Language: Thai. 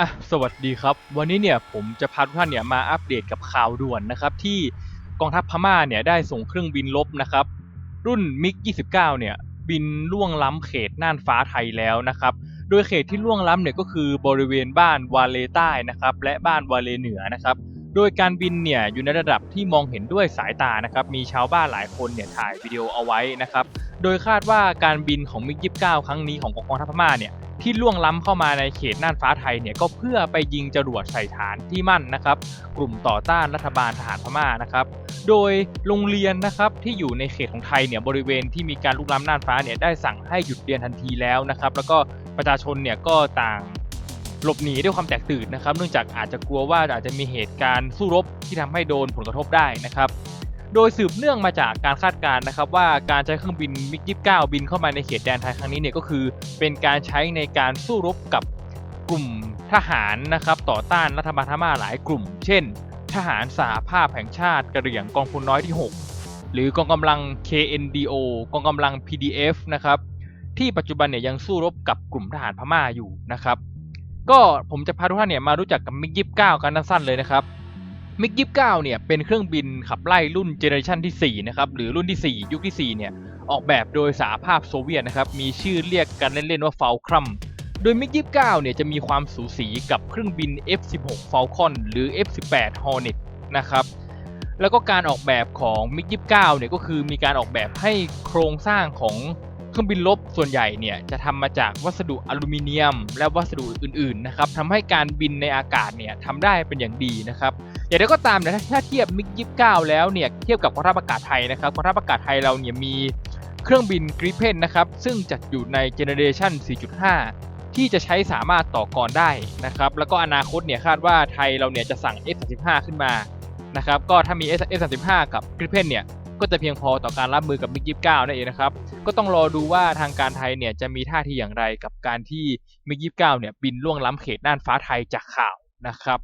อะสวัสดีครับ วันนี้เนี่ยผมจะพาทุกท่านเนี่ยมาอัปเดตกับข่าวด่วนนะครับ ที่กองทัพพม่าเนี่ยได้ส่งเครื่องบินลบนะครับ รุ่นมิก 29 เนี่ย บินล่วงล้ำเขตน่านฟ้าไทยแล้วนะครับ โดยเขตที่ล่วงล้ำเนี่ยก็คือบริเวณบ้านวาเลใต้นะครับ และบ้านวาเลเหนือนะครับ โดยการบินเนี่ยอยู่ในระดับที่มองเห็นด้วยสายตานะครับ มีชาวบ้านหลายคนเนี่ยถ่ายวิดีโอเอาไว้นะครับ โดยคาดว่าการบินของมิก 29 ครั้งนี้ของกองทัพพม่าเนี่ย ที่ล่วงล้ำเข้ามาในเขตน่านฟ้าไทยเนี่ยก็เพื่อไปยิงจรวดใส่ฐานที่มั่นนะครับ กลุ่มต่อต้านรัฐบาลทหารพม่านะครับ โดยโรงเรียนนะครับที่อยู่ในเขตของไทยเนี่ยบริเวณที่มีการลุกล้ำน่านฟ้าเนี่ยได้สั่งให้หยุดเรียนทันทีแล้วนะครับ แล้วก็ประชาชนเนี่ยก็ต่างหลบหนีด้วยความแตกตื่นนะครับ เนื่องจากอาจจะกลัวว่าอาจจะมีเหตุการณ์สู้รบที่ทำให้โดนผลกระทบได้นะครับ โดยสืบเนื่องมาจากการคาดการณ์นะครับว่าการใช้เครื่องบินมิก29 บินเข้ามาในเขตแดนไทยครั้งนี้เนี่ยก็คือ เป็นการใช้ในการสู้รบกับกลุ่มทหารนะครับต่อต้านรัฐบาลพม่าหลายกลุ่ม เช่น ทหารสหภาพแห่งชาติกระเหรี่ยงกองพลน้อยที่ 6 หรือกองกำลัง KNDO กองกำลัง PDF นะครับที่ปัจจุบันเนี่ยยังสู้รบกับกลุ่มทหารพม่าอยู่นะครับ ก็ผมจะพาทุกท่านเนี่ยมารู้จักกับมิก29กันสั้นๆเลยนะครับ มิก29เนี่ยเป็นเครื่องบินขับไล่รุ่นเจเนอเรชันที่4นะครับหรือรุ่นที่ 4 ยุคที่ 4 เนี่ย ออกแบบโดยสหภาพโซเวียตนะครับ มีชื่อเรียกกันเล่นๆว่า Falcrum โดยมิก29เนี่ยจะมีความสูสีกับเครื่องบิน F16 Falcon หรือ F18 Hornet นะครับแล้วก็การออกแบบของมิก29เนี่ยก็คือมีการออกแบบให้โครงสร้างของ เครื่องบินลบส่วนใหญ่เนี่ยจะทำมาจากวัสดุอลูมิเนียม และวัสดุอื่นๆนะครับทำให้การบินในอากาศเนี่ยทำได้เป็นอย่างดีนะครับอย่างไรก็ตามเนี่ยถ้าถ้าเทียบมิก29แล้วเนี่ยเทียบกับกองทัพอากาศไทยนะครับกองทัพอากาศไทยเราเนี่ยมีเครื่องบินกริเพนนะครับซึ่งจัดอยู่ในเจเนเรชัน4.5ที่จะใช้สามารถต่อกรได้นะครับ แล้วก็อนาคตเนี่ยคาดว่าไทยเราเนี่ยจะสั่ง F35 ขึ้นมานะครับ ก็ถ้ามี F35 กับกริเพนเนี่ย ก็จะเพียงพอต่อการรับมือกับมิกยิบเก้านั่นเองนะครับ ก็ต้องรอดูว่าทางการไทยเนี่ยจะมีท่าทีอย่างไรกับการที่มิกกี้เนี่ยบินล่วงล้ำเขตน่านฟ้าไทยจากข่าวนะครับ